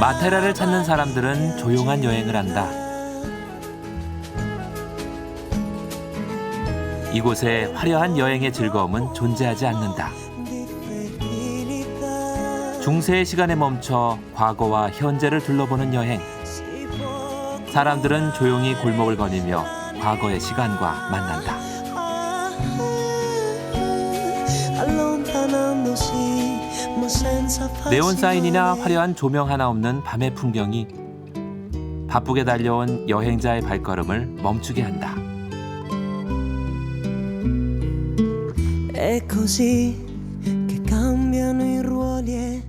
마테라를 찾는 사람들은 조용한 여행을 한다. 이곳에 화려한 여행의 즐거움은 존재하지 않는다. 중세의 시간에 멈춰 과거와 현재를 둘러보는 여행. 사람들은 조용히 골목을 거니며 과거의 시간과 만난다. 네온 사인이나. 화려한 조명 하나 없는 밤의 풍경이 바쁘게 달려온 여행자의 발걸음을 멈추게 한다. È così che cambiano i ruoli e